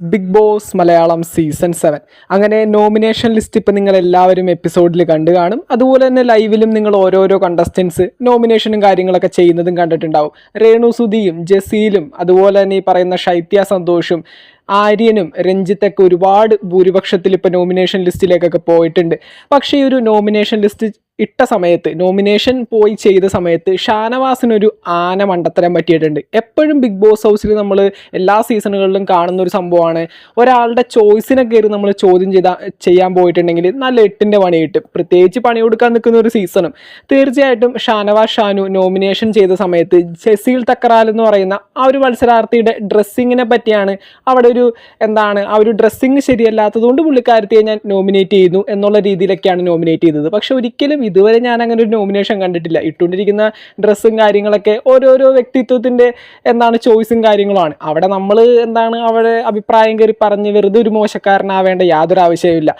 Bigg Boss Malayalam season seven. അങ്ങനെ nomination list ഇപ്പം നിങ്ങൾ എല്ലാവരും എപ്പിസോഡിൽ കണ്ടു കാണും. അതുപോലെ തന്നെ ലൈവിലും നിങ്ങൾ ഓരോരോ കണ്ടസ്റ്റൻസ് നോമിനേഷനും കാര്യങ്ങളൊക്കെ ചെയ്യുന്നതും കണ്ടിട്ടുണ്ടാവും. രേണു സുധിയും ജസീലും അതുപോലെ തന്നെ ഈ പറയുന്ന ശൈത്യ സന്തോഷും ആര്യനും രഞ്ജിത്തൊക്കെ ഒരുപാട് ഭൂരിപക്ഷത്തിൽ ഇപ്പോൾ നോമിനേഷൻ ലിസ്റ്റിലേക്കൊക്കെ പോയിട്ടുണ്ട്. പക്ഷേ ഈ ഒരു നോമിനേഷൻ ലിസ്റ്റ് ഇട്ട സമയത്ത് നോമിനേഷൻ പോയി ചെയ്ത സമയത്ത് ഷാനവാസിനൊരു ആന മണ്ടത്തരം പറ്റിയിട്ടുണ്ട്. എപ്പോഴും ബിഗ് ബോസ് ഹൗസിൽ നമ്മൾ എല്ലാ സീസണുകളിലും കാണുന്ന ഒരു സംഭവമാണ്. ഒരാളുടെ ചോയ്സിനെ കയറി നമ്മൾ ചോദ്യം ചെയ്ത ചെയ്യാൻ പോയിട്ടുണ്ടെങ്കിൽ നല്ല എട്ടിന്റെ പണി കിട്ടും. പ്രത്യേകിച്ച് പണി കൊടുക്കാൻ നിൽക്കുന്ന ഒരു സീസണും തീർച്ചയായിട്ടും ഷാനവാസ് ഷാനു നോമിനേഷൻ ചെയ്ത സമയത്ത് ജസീൽ തക്കറാൽ എന്ന് പറയുന്ന ആ ഒരു മത്സരാർത്ഥിയുടെ ഡ്രസ്സിങ്ങിനെ പറ്റിയാണ് അവിടെ ഒരു എന്താണ് ആ ഒരു ഡ്രസ്സിങ് ശരിയല്ലാത്തതുകൊണ്ട് പുള്ളിക്കാരത്തിയെ ഞാൻ നോമിനേറ്റ് ചെയ്യുന്നു എന്നുള്ള രീതിയിലൊക്കെയാണ് നോമിനേറ്റ് ചെയ്തത്. പക്ഷെ ഒരിക്കലും ഇതുവരെ ഞാൻ അങ്ങനെ ഒരു നോമിനേഷൻ കണ്ടിട്ടില്ല. ഇട്ടുകൊണ്ടിരിക്കുന്ന ഡ്രസ്സും കാര്യങ്ങളൊക്കെ ഓരോരോ വ്യക്തിത്വത്തിന്റെ എന്താണ് ചോയ്സും കാര്യങ്ങളുമാണ്. അവിടെ നമ്മൾ എന്താണ് അവിടെ അഭിപ്രായം കയറി പറഞ്ഞ് വെറുതെ ഒരു മോശക്കാരനാവേണ്ട യാതൊരു ആവശ്യവുമില്ല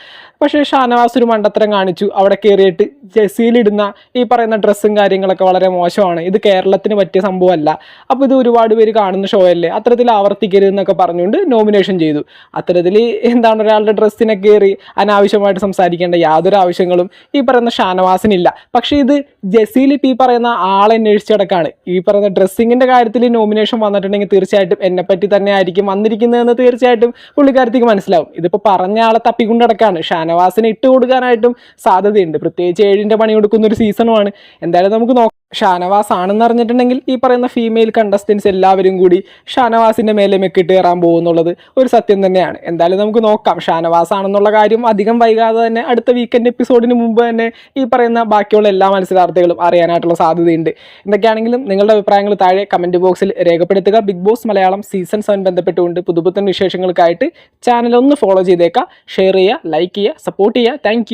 പക്ഷേ ഷാനവാസ് ഒരു മണ്ടത്തരം കാണിച്ചു. അവിടെ കയറിയിട്ട് ജെസിയിലിടുന്ന ഈ പറയുന്ന ഡ്രസ്സും കാര്യങ്ങളൊക്കെ വളരെ മോശമാണ്. ഇത് കേരളത്തിന് പറ്റിയ സംഭവമല്ല. അപ്പോൾ ഇത് ഒരുപാട് പേര് കാണുന്ന ഷോ അല്ലേ? അത്തരത്തിൽ ആവർത്തിക്കരുത് എന്നൊക്കെ പറഞ്ഞുകൊണ്ട് നോമിനേഷൻ ചെയ്തു. അത്തരത്തിൽ എന്താണ് ഒരാളുടെ ഡ്രസ്സിനെ കയറി അനാവശ്യമായിട്ട് സംസാരിക്കേണ്ട യാതൊരു ആവശ്യങ്ങളും ഈ പറയുന്ന ഷാനവാസിനില്ല. പക്ഷേ ഇത് ജസീൽ ഇപ്പം ഈ പറയുന്ന ആളെ അന്വേഷിച്ചടക്കാണ് ഈ പറയുന്ന ഡ്രസ്സിങ്ങിന്റെ കാര്യത്തിൽ നോമിനേഷൻ വന്നിട്ടുണ്ടെങ്കിൽ തീർച്ചയായിട്ടും എന്നെപ്പറ്റി തന്നെ ആയിരിക്കും വന്നിരിക്കുന്നതെന്ന് തീർച്ചയായിട്ടും പുള്ളിക്കാരത്തേക്ക് മനസ്സിലാവും. ഇതിപ്പോൾ പറഞ്ഞ ആളെ തപ്പിക്കൊണ്ടടക്കാണ് ഷാനവാസിന് ഇട്ട് കൊടുക്കാനായിട്ടും സാധ്യതയുണ്ട്. പ്രത്യേകിച്ച് ഏഴിന്റെ പണി കൊടുക്കുന്ന ഒരു സീസണുമാണ് എന്തായാലും നമുക്ക് നോക്കാം. ഷാനവാസ് ആണെന്ന് അറിഞ്ഞിട്ടുണ്ടെങ്കിൽ ഈ പറയുന്ന ഫീമെയിൽ കണ്ടസ്റ്റൻസ് എല്ലാവരും കൂടി ഷാനവാസിന്റെ മേലെ മെക്കിട്ട് കയറാൻ പോകുന്നുള്ളത് ഒരു സത്യം തന്നെയാണ്. എന്തായാലും നമുക്ക് നോക്കാം. ഷാനവാസ് ആണെന്നുള്ള കാര്യം അധികം വൈകാതെ തന്നെ അടുത്ത വീക്കെൻഡ് എപ്പിസോഡിന് മുമ്പ് തന്നെ ഈ പറയുന്ന ബാക്കിയുള്ള എല്ലാ മത്സരാർത്ഥികളും അറിയാനായിട്ടുള്ള സാധ്യതയുണ്ട്. എന്തൊക്കെയാണെങ്കിലും നിങ്ങളുടെ അഭിപ്രായങ്ങൾ താഴെ കമന്റ് ബോക്സിൽ രേഖപ്പെടുത്തുക. Bigg Boss Malayalam season seven ബന്ധപ്പെട്ടുകൊണ്ട് പുതുപുത്തൻ വിശേഷങ്ങൾക്കായിട്ട് ചാനൽ ഒന്ന് ഫോളോ ചെയ്തേക്കാം. ഷെയർ ചെയ്യുക ലൈക്ക് ചെയ്യുക സപ്പോർട്ട് ചെയ്യുക. താങ്ക്